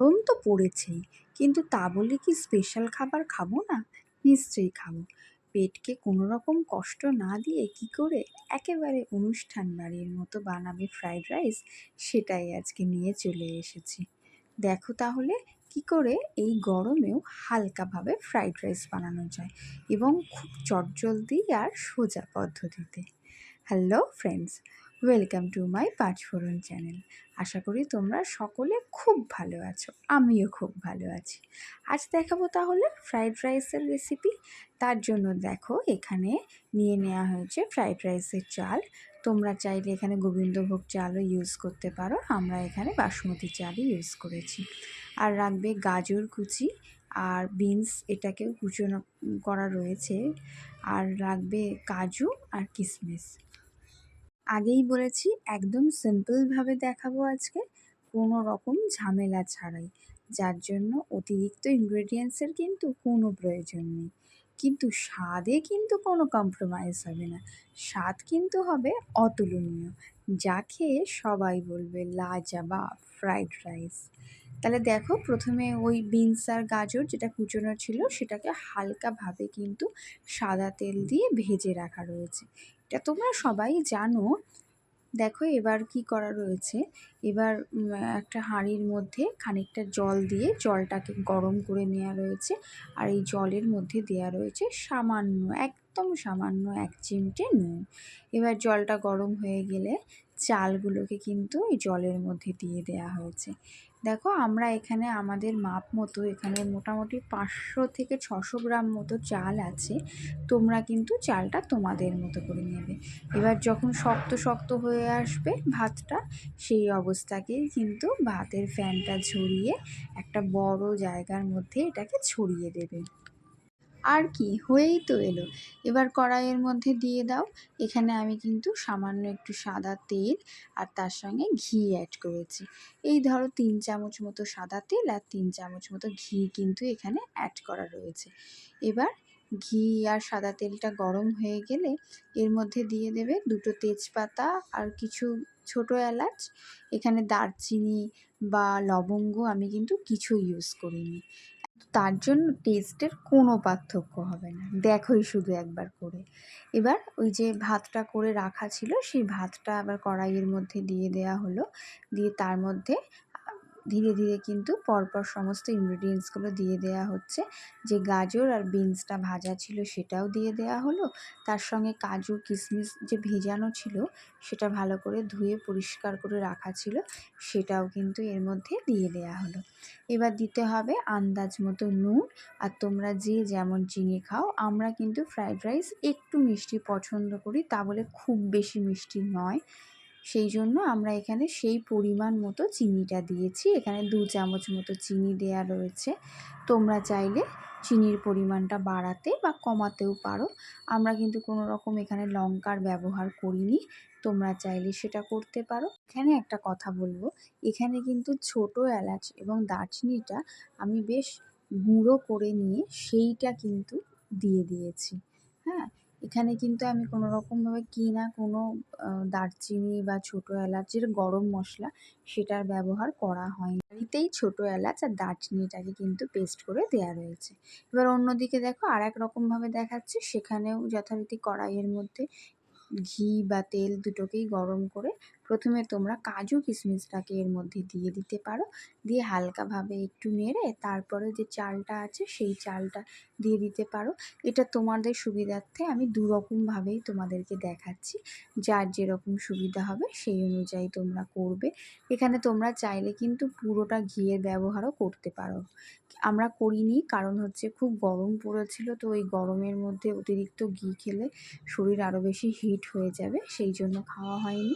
গরম তো পড়েছেই, কিন্তু তা বলে কি স্পেশাল খাবার খাব না? নিশ্চয়ই খাব। পেটকে কোনো রকম কষ্ট না দিয়ে কি করে একেবারে অনুষ্ঠান বাড়ির মতো বানাবে ফ্রাইড রাইস সেটাই আজকে নিয়ে চলে এসেছি। দেখো তাহলে কি করে এই গরমেও হালকাভাবে ফ্রাইড রাইস বানানো যায় এবং খুব চটজলদি আর সোজা পদ্ধতিতে। Hello friends welcome to my Panchphoron channel আশা করি তোমরা সকলে খুব ভালো আছো। আমিও খুব ভালো আছি। আজ দেখাবো তাহলে ফ্রাইড রাইসের রেসিপি তার জন্য দেখো এখানে নিয়ে নেওয়া হয়েছে ফ্রাইড রাইসের চাল। তোমরা চাইলে এখানে গোবিন্দভোগ চালও ইউজ করতে পারো। আমরা এখানে বাসমতি চালই ইউজ করেছি। আর রাখবে গাজর কুচি আর বিনস এটাকেও কুচনো করা রয়েছে। আর রাখবে কাজু আর কিশমিশ আগেই বলেছি, একদম সিম্পলভাবে দেখাবো আজকে। কোনো রকম ঝামেলা ছাড়াই। যার জন্য অতিরিক্ত ইনগ্রেডিয়েন্টসের কিন্তু কোনো প্রয়োজন নেই। কিন্তু স্বাদে কিন্তু কোনো কম্প্রোমাইজ হবে না। স্বাদ কিন্তু হবে অতুলনীয়। যা খেয়ে সবাই বলবে, লাজাবাব ফ্রাইড রাইস তাহলে দেখো প্রথমে ওই বিনস আর গাজর যেটা কুচোনো ছিল, সেটাকে হালকাভাবে কিন্তু সাদা তেল দিয়ে ভেজে রাখা রয়েছে। এটা তোমরা সবাই জানো। দেখো এবার কি করা রয়েছে? এবার একটা হাঁড়ির মধ্যে খানিকটা জল দিয়ে জলটাকে গরম করে নেওয়া রয়েছে আর এই জলের মধ্যে দেওয়া রয়েছে সামান্য, একদম সামান্য এক চিমটে নুন। এবার জলটা গরম হয়ে গেলে চালগুলোকে কিন্তু এই জলের মধ্যে দিয়ে দেওয়া হয়েছে। দেখো, আমরা এখানে আমাদের মাপ মতো এখানে মোটামুটি পাঁচশো থেকে ছশো গ্রাম মতো চাল আছে। তোমরা কিন্তু চালটা তোমাদের মতো করে নেবে। এবার যখন শক্ত শক্ত হয়ে আসবে ভাতটা, সেই অবস্থাকেই কিন্তু ভাতের ফ্যানটা ঝরিয়ে একটা বড় জায়গার মধ্যে এটাকে ছড়িয়ে দেবে। আর কি, হয়েই তো এলো। এবার কড়াইয়ের মধ্যে দিয়ে দাও। এখানে আমি কিন্তু সামান্য একটু সাদা তেল আর তার সঙ্গে ঘি অ্যাড করেছি। এই ধরো তিন চামচ মতো সাদা তেল আর তিন চামচ মতো ঘি কিন্তু এখানে অ্যাড করা রয়েছে। এবার ঘি আর সাদা তেলটা গরম হয়ে গেলে এর মধ্যে দিয়ে দেবে দুটো তেজপাতা আর কিছু ছোট এলাচ। এখানে দারচিনি বা লবঙ্গ আমি কিন্তু কিছু ইউজ করিনি। তার জন্য টেস্টের কোনো পার্থক্য হবে না। দেখোই শুধু একবার করে। এবার ওই যে ভাতটা করে রাখা ছিল, সেই ভাতটা আবার কড়াইয়ের মধ্যে দিয়ে দেয়া হলো। দিয়ে তার মধ্যে ধীরে ধীরে কিন্তু পরপর সমস্ত ইনগ্রিডিয়েন্টসগুলো দিয়ে দেওয়া হচ্ছে। যে গাজর আর বিনসটা ভাজা ছিল সেটাও দিয়ে দেওয়া হলো। তার সঙ্গে কাজু কিশমিশ যে ভেজানো ছিল সেটা ভালো করে ধুয়ে পরিষ্কার করে রাখা ছিল সেটাও কিন্তু এর মধ্যে দিয়ে দেওয়া হলো। এবার দিতে হবে আন্দাজ মতো নুন আর তোমরা যে যেমন চিনি খাও, আমরা কিন্তু ফ্রাইড রাইস একটু মিষ্টি পছন্দ করি, তা বলে খুব বেশি মিষ্টি নয়। সেই জন্য আমরা এখানে সেই পরিমাণ মতো চিনিটা দিয়েছি। এখানে দু চামচ মতো চিনি দেয়া রয়েছে। তোমরা চাইলে চিনির পরিমাণটা বাড়াতে বা কমাতেও পারো। আমরা কিন্তু কোনো রকম এখানে লঙ্কার ব্যবহার করিনি। তোমরা চাইলে সেটা করতে পারো। এখানে একটা কথা বলব। এখানে কিন্তু ছোট এলাচ এবং দারচিনিটা আমি বেশ গুঁড়ো করে নিয়ে সেইটা কিন্তু দিয়ে দিয়েছি। হ্যাঁ? এখানে কিন্তু আমি কোনো রকমভাবে কিনা কোনো দারচিনি বা ছোটো এলাচের গরম মশলা সেটার ব্যবহার করা হয় বাড়িতেই ছোটো এলাচ আর দারচিনিটাকে কিন্তু পেস্ট করে দেওয়া রয়েছে। এবার অন্যদিকে দেখো আর এক রকমভাবে দেখাচ্ছে, সেখানেও যথারীতি কড়াইয়ের মধ্যে ঘি বা তেল দুটোকেই গরম করে প্রথমে তোমরা কাজু কিশমিশটাকে এর মধ্যে দিয়ে দিতে পারো। দিয়ে হালকাভাবে একটু নেড়ে তারপরে যে চালটা আছে সেই চালটা দিয়ে দিতে পারো। এটা তোমাদের সুবিধার্থে আমি দুরকমভাবেই তোমাদেরকে দেখাচ্ছি। যার যেরকম সুবিধা হবে সেই অনুযায়ী তোমরা করবে। এখানে তোমরা চাইলে কিন্তু পুরোটা ঘিয়ের ব্যবহারও করতে পারো। আমরা করিনি। কারণ হচ্ছে খুব গরম পড়েছিল, তো ওই গরমের মধ্যে অতিরিক্ত ঘি খেলে শরীর আরও বেশি হিট হয়ে যাবে, সেই জন্য খাওয়া হয়নি।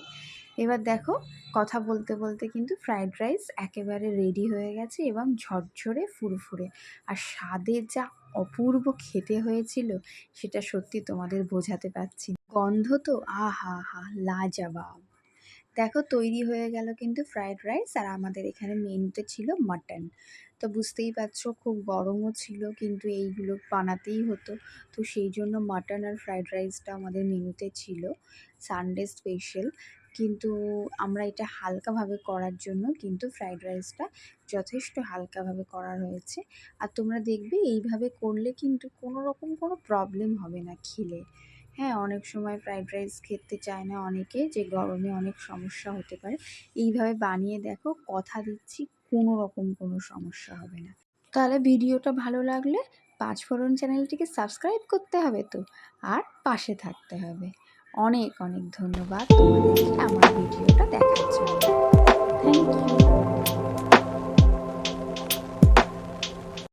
এবার দেখো, কথা বলতে বলতে কিন্তু ফ্রায়েড রাইস একেবারে রেডি হয়ে গেছে এবং ঝরঝরে ফুরফুরে। আর স্বাদে যা অপূর্ব খেতে হয়েছিল, সেটা সত্যি তোমাদের বোঝাতে পারছি গন্ধ তো আহা হা, লাজাবাব। দেখো, তৈরি হয়ে গেল কিন্তু ফ্রায়েড রাইস, আর আমাদের এখানে মেনুতে ছিল মাটন। তো বুঝতেই পারছ, খুব গরমও ছিল, কিন্তু এইগুলো বানাতেই হতো। তো সেই জন্য মাটন আর ফ্রায়েড রাইসটা আমাদের মেনুতে ছিল সানডে স্পেশাল কিন্তু আমরা এটা হালকাভাবে করার জন্য কিন্তু ফ্রাইড রাইসটা যথেষ্ট হালকাভাবে করা হয়েছে। আর তোমরা দেখবে এইভাবে করলে কিন্তু কোনো রকম কোনো প্রবলেম হবে না খেলে। হ্যাঁ অনেক সময় ফ্রাইড রাইস খেতে চায় না অনেকে, যে গরমে অনেক সমস্যা হতে পারে। এইভাবে বানিয়ে দেখো, কথা দিচ্ছি কোনো রকম কোনো সমস্যা হবে না। তাহলে ভিডিওটা ভালো লাগলে পাঁচফোড়ন চ্যানেলটিকে সাবস্ক্রাইব করতে হবে তো, আর পাশে থাকতে হবে। অনেক অনেক ধন্যবাদ। তোমাদেরকে আমার ভিডিওটা দেখার জন্য। Thank you